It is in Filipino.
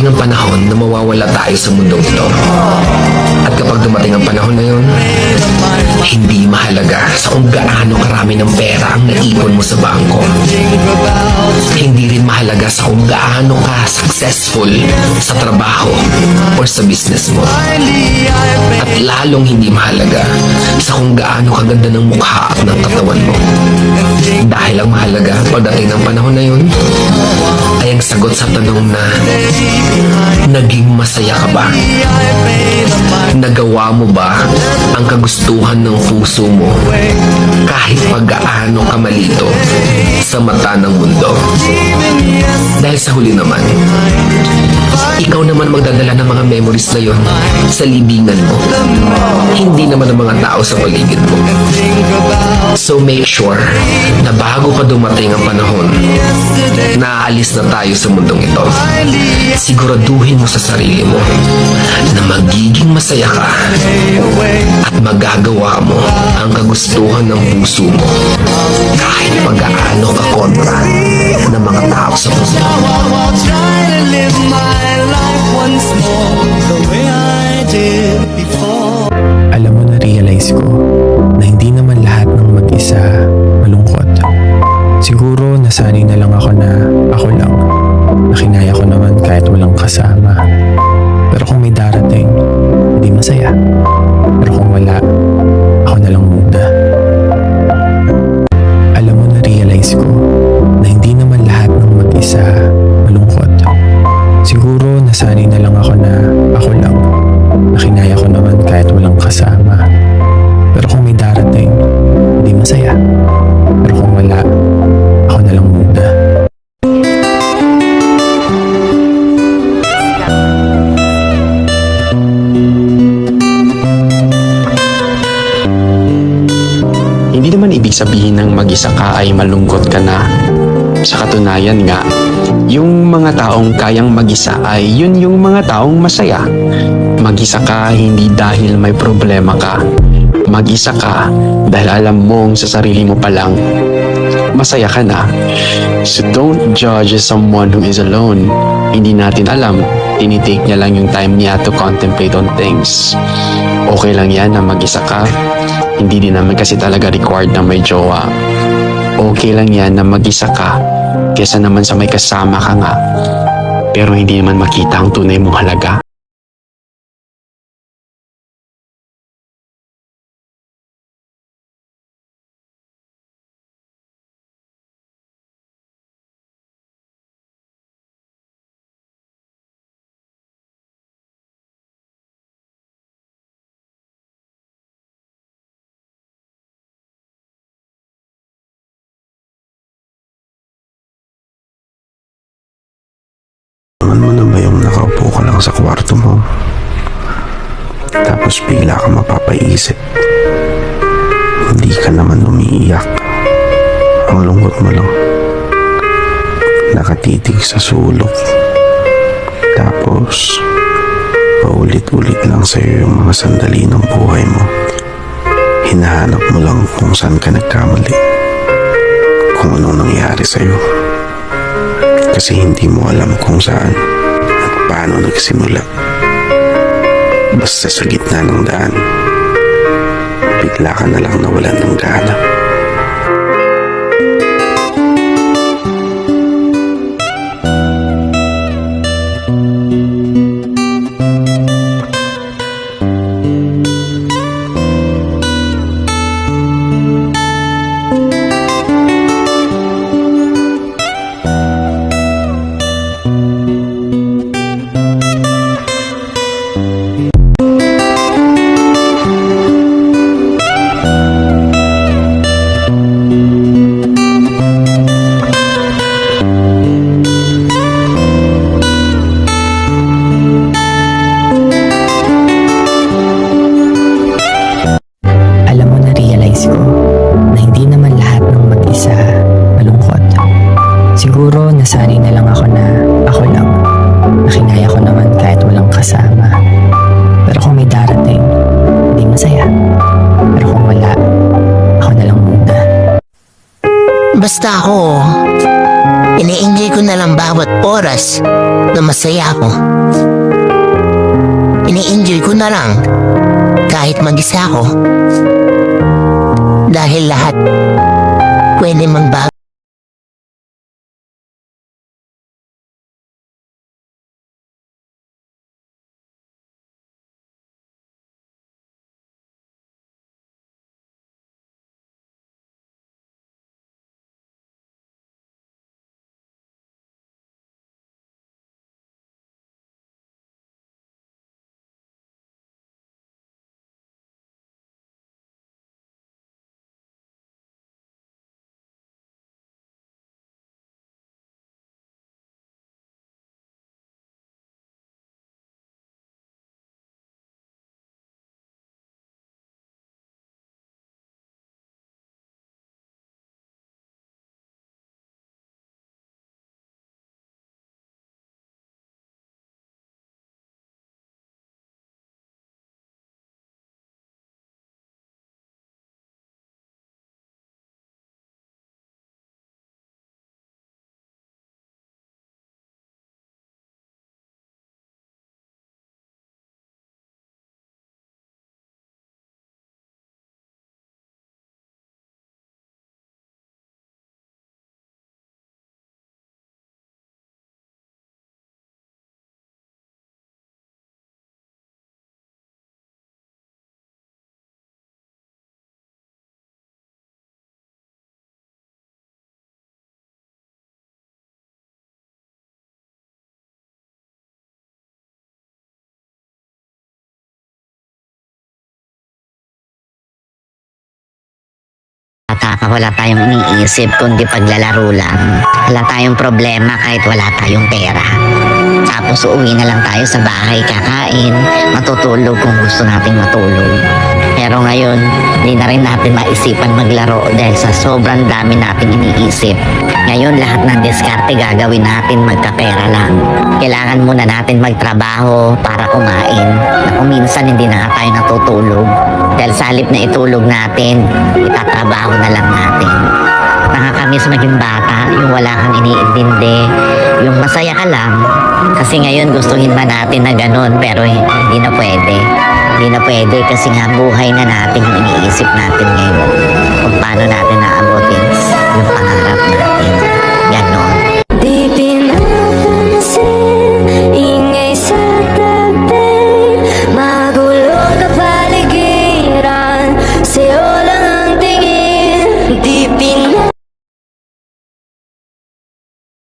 darating ang panahon na mawawala tayo sa mundong ito. At kapag dumating ang panahon na yun, hindi mahalaga sa kung gaano karami ng pera ang naipon mo sa bangko. Hindi rin mahalaga sa kung gaano ka successful sa trabaho or sa business mo. At lalong hindi mahalaga sa kung gaano kaganda ng mukha at ng katawan mo. Dahil ang mahalaga pagdating ng panahon na yun, sagot sa tanong na naging masaya ka ba? Nagawa mo ba ang kagustuhan ng puso mo kahit pag-aano ka malito sa mata ng mundo? Dahil sa huli naman, ikaw naman magdadala ng mga memories na yon sa libingan mo. Hindi naman ang mga tao sa paligid mo. So make sure na bago pa dumating ang panahon na aalis na tayo sa mundong ito, siguraduhin mo sa sarili mo na magiging masaya ka at magagawa mo ang kagustuhan ng puso mo kahit pag-aano ka kontra ng mga tao sa mundo. Nakinaya ko naman kahit walang kasama. Pero kung may darating, hindi masaya. Pero kung wala, ako na lang sabihin ng mag-isa ka ay malungkot ka na. Sa katunayan nga, yung mga taong kayang mag-isa ay yun yung mga taong masaya. Mag-isa ka hindi dahil may problema ka. Mag-isa ka dahil alam mong sa sarili mo pa lang, masaya ka na. So don't judge someone who is alone. Hindi natin alam, tinitake niya lang yung time niya to contemplate on things. Okay lang yan na mag-isa ka. Hindi din naman kasi talaga required na may jowa. Okay lang yan na mag-isa ka kesa naman sa may kasama ka nga. Pero hindi naman makita ang tunay mong halaga. Naman mo na ba yung nakaupo ka lang sa kwarto mo? Tapos bigla ka mapapaisip. Hindi ka naman umiiyak. Ang lungkot mo lang. Nakatitig sa sulok. Tapos, paulit-ulit lang sa'yo yung mga sandali ng buhay mo. Hinahanap mo lang kung saan ka nagkamali. Kung anong nangyari sa'yo kasi hindi mo alam kung saan at paano nagsimula. Basta sa gitna ng daan, bigla ka na lang nawalan ng gana. Nasanay na lang ako na ako lang. Nakinaya ko naman kahit walang kasama. Pero kung may darating, hindi masaya. Pero kung wala, ako na lang muna. Basta ako, Ini-enjoy ko na lang bawat oras na masaya ako. Ini-enjoy ko na lang kahit mag-isa ako. Dahil lahat pwede magbago. Bata pa, wala tayong iniisip kundi paglalaro lang. Wala tayong problema kahit wala tayong pera. Tapos uuwi na lang tayo sa bahay, kakain, matutulog kung gusto nating matulog. Pero ngayon, hindi na rin natin maisipan maglaro dahil sa sobrang dami nating iniisip. Ngayon, lahat ng diskarte gagawin natin magkapera lang. Kailangan muna natin magtrabaho para kumain. Na kung minsan hindi na tayo natutulog. Dahil sa halip na itulog natin, itatrabaho na lang natin. Nakakamiss maging bata, yung wala kang iniintindi, yung masaya ka lang. Kasi ngayon gustuhin ba natin na ganun, pero hindi na pwede. Hindi na pwede kasi nga buhay na natin yung iniisip natin ngayon. Kung paano natin naabutin yung pangarap natin.